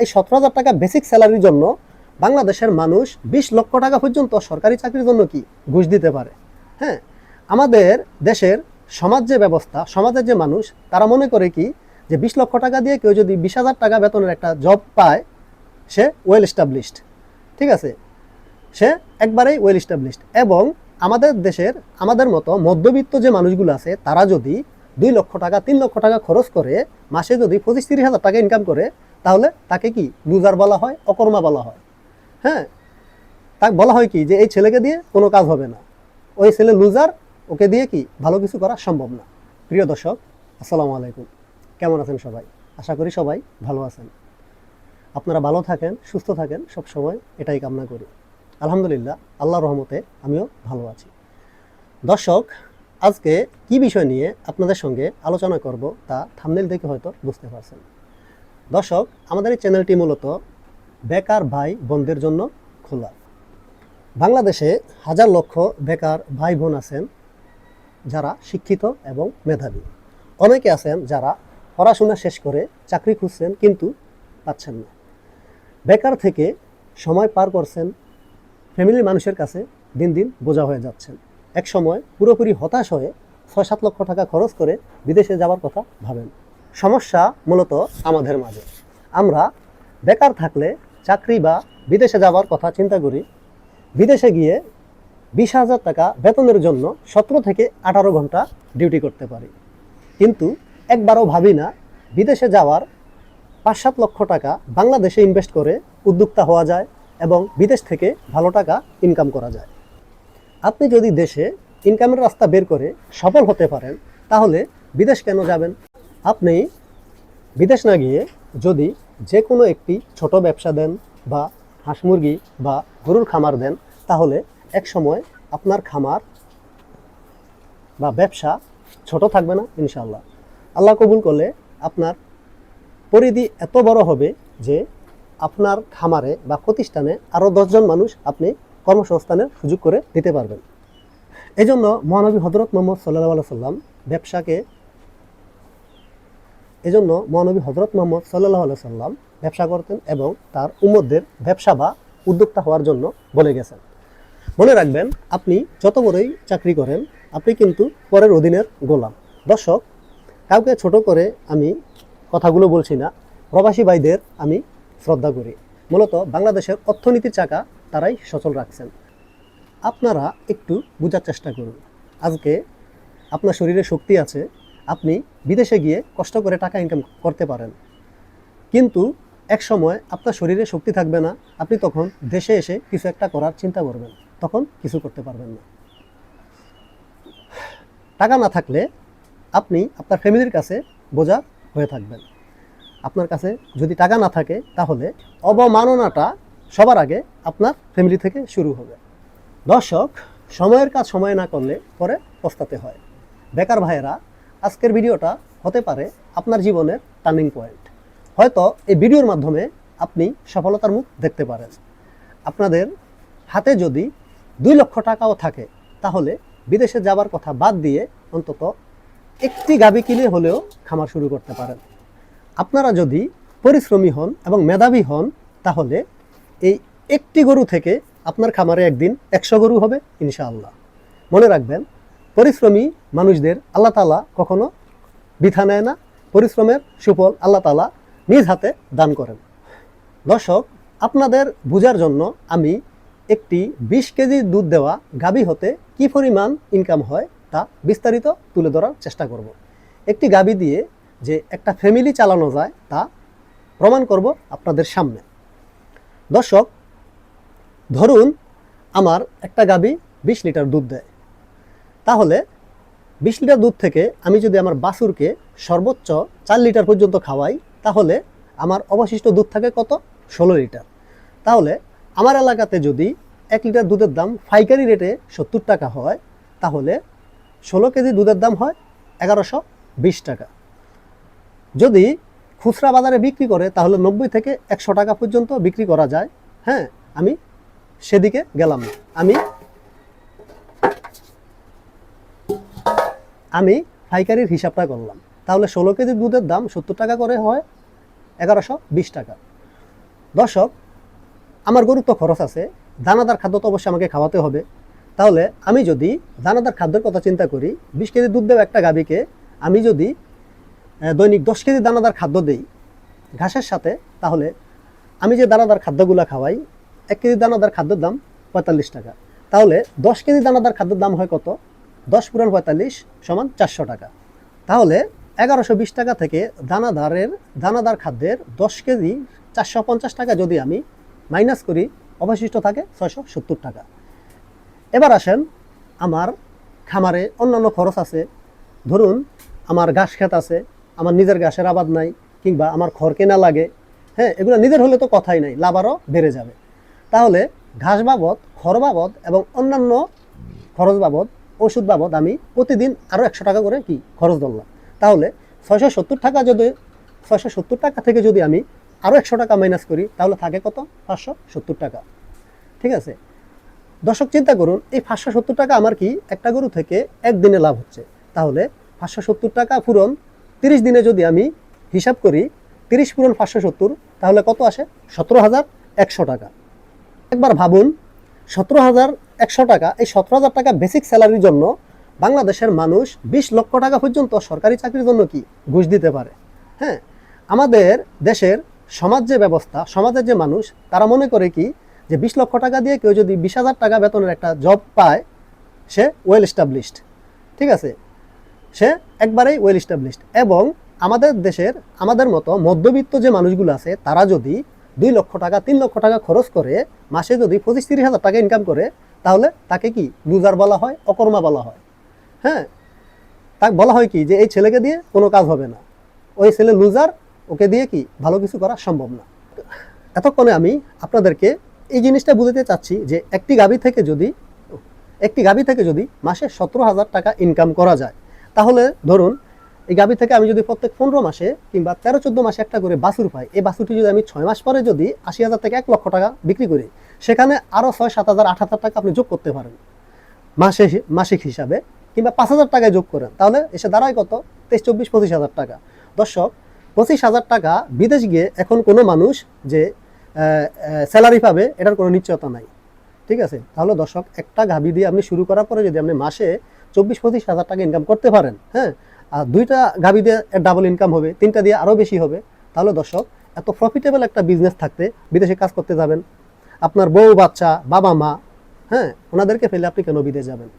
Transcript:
এই সতেরো হাজার টাকা বেসিক স্যালারির জন্য বাংলাদেশের মানুষ বিশ লক্ষ টাকা পর্যন্ত সরকারি চাকরির জন্য কি ঘুষ দিতে পারে? হ্যাঁ আমাদের দেশের সমাজ যে ব্যবস্থা, সমাজের যে মানুষ, তারা মনে করে কি যে বিশ লক্ষ টাকা দিয়ে কেউ যদি বিশ হাজার টাকা বেতনের একটা জব পায়, সে ওয়েল এস্টাবলিশড ঠিক আছে? সে একবারেই ওয়েল এস্টাবলিশড এবং আমাদের দেশের, আমাদের মতো মধ্যবিত্ত যে মানুষগুলো আছে, তারা যদি দুই লক্ষ টাকা, তিন লক্ষ টাকা খরচ করে মাসে যদি পঁচিশ তিরিশ হাজার টাকা ইনকাম করে তাহলে তাকে কি? লুজার বলা হয়, অকর্মা বলা হয়। হ্যাঁ? তাকে বলা হয় কি? যে এই ছেলেকে দিয়ে কোনো কাজ হবে না। ওই ছেলে লুজার ওকে দিয়ে কি? ভালো কিছু করা সম্ভব না। প্রিয় দর্শক, আসসালামু আলাইকুম। কেমন আছেন সবাই? আশা করি সবাই ভালো আছেন। আপনারা ভালো থাকেন, সুস্থ থাকেন, সব সময় এটাই কামনা করি। আলহামদুলিল্লাহ আল্লাহ রহমতে আমিও ভালো আছি। দর্শক, আজকে কি বিষয় নিয়ে আপনাদের সঙ্গে আলোচনা করব তা থামনেল দেখে হয়তো বুঝতে পারছেন। দর্শক, আমাদের এই চ্যানেলটি মূলত বেকার ভাই বোনদের জন্য খোলা। বাংলাদেশে হাজার লক্ষ বেকার ভাই বোন আছেন যারা শিক্ষিত এবং মেধাবী। অনেকে আছেন যারা পড়াশোনা শেষ করে চাকরি খুঁজছেন কিন্তু পাচ্ছেন না। বেকার থেকে সময় পার করছেন, ফ্যামিলির মানুষের কাছে দিন দিন বোঝা হয়ে যাচ্ছেন। এক সময় পুরোপুরি হতাশ হয়ে ছয় সাত লক্ষ টাকা খরচ করে বিদেশে যাওয়ার কথা ভাবেন। সমস্যা মূলত আমাদের মাঝে। আমরা বেকার থাকলে চাকরি বা বিদেশে যাওয়ার কথা চিন্তা করি। বিদেশে গিয়ে বিশ হাজার টাকা বেতনের জন্য সতেরো থেকে আঠারো ঘণ্টা ডিউটি করতে পারি। কিন্তু একবারও ভাবি না, বিদেশে যাওয়ার পাঁচ সাত লক্ষ টাকা বাংলাদেশে ইনভেস্ট করে উদ্যোক্তা হওয়া যায় এবং বিদেশ থেকে ভালো টাকা ইনকাম করা যায়। আপনি যদি দেশে ইনকামের রাস্তা বের করে সফল হতে পারেন, তাহলে বিদেশ কেন যাবেন? আপনি বিদেশ না গিয়ে যদি যে কোনো একটি ছোট ব্যবসা দেন বা হাঁস মুরগি বা গরুর খামার দেন, তাহলে এক সময় আপনার খামার বা ব্যবসা ছোট থাকবে না ইনশাল্লাহ আল্লাহ কবুল করলে আপনার পরিধি এত বড় হবে যে আপনার খামারে বা প্রতিষ্ঠানে আরও দশজন মানুষ আপনি কর্মসংস্থানের সুযোগ করে দিতে পারবেন। এই জন্য মহানবী হজরত মোহাম্মদ সাল্লাহ সাল্লাম ব্যবসাকে এজন্য মহানবী হজরত মোহাম্মদ সাল্লাহ সাল্লাম ব্যবসা করতেন এবং তার উম্মদের ব্যবসা বা উদ্যোক্তা হওয়ার জন্য বলে গেছেন। মনে রাখবেন, আপনি যত বড়ই চাকরি করেন, আপনি কিন্তু পরের অধীনের গোলাম। দর্শক, কাউকে ছোট করে আমি কথাগুলো বলছি না, প্রবাসী ভাইদের আমি শ্রদ্ধা করি। মূলত বাংলাদেশের অর্থনীতির চাকা তারাই সচল রাখছেন। আপনারা একটু বোঝার চেষ্টা করুন। আজকে আপনার শরীরে শক্তি আছে আপনি বিদেশে গিয়ে কষ্ট করে টাকা ইনকাম করতে পারেন। কিন্তু এক সময় আপনার শরীরে শক্তি থাকবে না, আপনি তখন দেশে এসে কিছু একটা করার চিন্তা করবেন, তখন কিছু করতে পারবেন না। টাকা না থাকলে আপনি আপনার ফ্যামিলির কাছে বোঝা হয়ে থাকবেন। আপনার কাছে যদি টাকা না থাকে, তাহলে অবমাননাটা সবার আগে আপনার ফ্যামিলি থেকে শুরু হবে। দর্শক, সময়ের কাজ সময় না করলে পরে পস্তাতে হয়। বেকার ভাইয়েরা আজকের ভিডিওটা হতে পারে আপনার জীবনের টার্নিং পয়েন্ট। হয়তো এই ভিডিওর মাধ্যমে আপনি সফলতার মুখ দেখতে পারেন। আপনাদের হাতে যদি দুই লক্ষ টাকাও থাকে, তাহলে বিদেশে যাবার কথা বাদ দিয়ে অন্তত একটি গাবি কিনে হলেও খামার শুরু করতে পারেন। আপনারা যদি পরিশ্রমী হন এবং মেধাবী হন, তাহলে এই একটি গরু থেকে আপনার খামারে একদিন একশো গরু হবে, ইনশাআল্লাহ। মনে রাখবেন পরিশ্রমী মানুষদের আল্লাহ তালা কখনো বিথা নেয় না। পরিশ্রমের সুফল আল্লাহ তালা নিজ হাতে দান করেন। দর্শক, আপনাদের বোঝার জন্য আমি একটি বিশ কেজি দুধ দেওয়া গাবি হতে কি পরিমাণ ইনকাম হয় তা বিস্তারিত তুলে ধরার চেষ্টা করব। একটি গাবি দিয়ে যে একটা ফ্যামিলি চালানো যায় তা প্রমাণ করব আপনাদের সামনে। দর্শক, ধরুন আমার একটা গাবি বিশ লিটার দুধ দেয়। তাহলে বিশ লিটার দুধ থেকে আমি যদি আমার বাছুরকে সর্বোচ্চ চার লিটার পর্যন্ত খাওয়াই, তাহলে আমার অবশিষ্ট দুধ থাকে কত? ষোলো লিটার। তাহলে আমার এলাকাতে যদি এক লিটার দুধের দাম পাইকারি রেটে সত্তর টাকা হয়, তাহলে ষোলো কেজি দুধের দাম হয় এগারোশো বিশ টাকা। যদি খুচরা বাজারে বিক্রি করে, তাহলে নব্বই থেকে একশো টাকা পর্যন্ত বিক্রি করা যায়। হ্যাঁ আমি সেদিকে গেলাম আমি আমি পাইকারির হিসাবটা করলাম। তাহলে ষোলো কেজি দুধের দাম সত্তর টাকা করে হয়, এগারোশো বিশ টাকা। দর্শক, আমার গরুর তো খরচ আছে, দানাদার খাদ্য তো অবশ্যই আমাকে খাওয়াতে হবে। তাহলে আমি যদি দানাদার খাদ্যের কথা চিন্তা করি, বিশ কেজি দুধ দেওয়া একটা গাভীকে আমি যদি দৈনিক দশ কেজি দানাদার খাদ্য দেই ঘাসের সাথে, তাহলে আমি যে দানাদার খাদ্যগুলো খাওয়াই, এক কেজি দানাদার খাদ্যের দাম পঁয়তাল্লিশ টাকা। তাহলে দশ কেজি দানাদার খাদ্যের দাম হয় কত? দশ পুরান পঁয়তাল্লিশ সমান চারশো টাকা। তাহলে এগারোশো বিশ টাকা থেকে দানাদারের, দানাদার খাদ্যের দশ কেজি চারশো পঞ্চাশ টাকা যদি আমি মাইনাস করি, অবশিষ্ট থাকে ছয়শো সত্তর টাকা। এবার আসেন আমার খামারে অন্যান্য খরচ আছে। ধরুন আমার ঘাস ক্ষেত আছে, আমার নিজের ঘাসের আবাদ নাই কিংবা আমার খড় কেনা লাগে। হ্যাঁ এগুলো নিজের হলে তো কথাই নাই লাভ আরও বেড়ে যাবে। তাহলে ঘাস বাবদ, খড় বাবদ এবং অন্যান্য খরচ বাবদ ওষুধ বাবদ আমি প্রতিদিন আরও একশো টাকা করে কি খরচ ধরলাম। তাহলে ছয়শো সত্তর টাকা যদি, ছয়শো সত্তর টাকা থেকে যদি আমি আরও একশো টাকা মাইনাস করি, তাহলে থাকে কত? পাঁচশো সত্তর টাকা। ঠিক আছে? দর্শক, চিন্তা করুন, এই পাঁচশো সত্তর টাকা আমার কি একটা গরু থেকে একদিনে লাভ হচ্ছে? তাহলে পাঁচশো সত্তর টাকা পূরণ তিরিশ দিনে যদি আমি হিসাব করি, তিরিশ পূরণ পাঁচশো সত্তর, তাহলে কত আসে? সতেরো হাজার একশো টাকা। একবার ভাবুন সতেরো হাজার একশো টাকা। এই সতেরো হাজার টাকা বেসিক স্যালারির জন্য বাংলাদেশের মানুষ বিশ লক্ষ টাকা পর্যন্ত সরকারি চাকরির জন্য কি ঘুষ দিতে পারে? হ্যাঁ আমাদের দেশের সমাজ যে ব্যবস্থা, সমাজের যে মানুষ, তারা মনে করে কি যে বিশ লক্ষ টাকা দিয়ে কেউ যদি বিশ হাজার টাকা বেতনের একটা জব পায়, সে ওয়েল এস্টাবলিশড ঠিক আছে? সে একবারেই ওয়েল এস্টাবলিশড এবং আমাদের দেশের, আমাদের মতো মধ্যবিত্ত যে মানুষগুলো আছে, তারা যদি দুই লক্ষ টাকা, তিন লক্ষ টাকা খরচ করে মাসে যদি পঁচিশ, তিরিশ হাজার টাকা ইনকাম করে, তাহলে তাকে কি লুজার বলা হয়, অকর্মা বলা হয়? হ্যাঁ? তাকে বলা হয় কি যে এই ছেলেকে দিয়ে কোনো কাজ হবে না। ওই ছেলে লুজার ওকে দিয়ে কি ভালো কিছু করা সম্ভব না। এতক্ষণে আমি আপনাদেরকে এই জিনিসটা বুঝতে চাচ্ছি যে একটি গাভী থেকে যদি, একটি গাভী থেকে যদি মাসে সতেরো হাজার টাকা ইনকাম করা যায়, তাহলে ধরুন এই গাভী থেকে আমি যদি প্রত্যেক পনেরো মাসে কিংবা তেরো, চোদ্দ মাসে একটা করে বাছুর পাই, এই বাছুরটি যদি আমি ছয় মাস পরে যদি আশি হাজার থেকে এক লক্ষ টাকা বিক্রি করি, সেখানে আরও ছয়, সাত হাজার, আট হাজার টাকা আপনি যোগ করতে পারেন। মাসে মাসিক হিসাবে কিংবা পাঁচ হাজার টাকায় যোগ করেন। তাহলে এসে দাঁড়ায় কত? তেইশ, চব্বিশ, পঁচিশ হাজার টাকা। দর্শক, পঁচিশ হাজার টাকা বিদেশ গিয়ে এখন কোনো মানুষ যে স্যালারি পাবে, এটার কোনো নিশ্চয়তা নাই। ঠিক আছে? তাহলে দর্শক, একটা গাভী দিয়ে আপনি শুরু করার পরে যদি আপনি মাসে চব্বিশ, পঁচিশ হাজার টাকা ইনকাম করতে পারেন হ্যাঁ আর দুইটা গাভী দিয়ে ডাবল ইনকাম হবে, তিনটা দিয়ে আরও বেশি হবে। তাহলে দর্শক, এত প্রফিটেবল একটা বিজনেস থাকতে বিদেশে কাজ করতে যাবেন। আপনার বউ, বাচ্চা, বাবা, মা হ্যাঁ ওনাদেরকে ফেলে আপনি কেন বিদেশ যাবেন?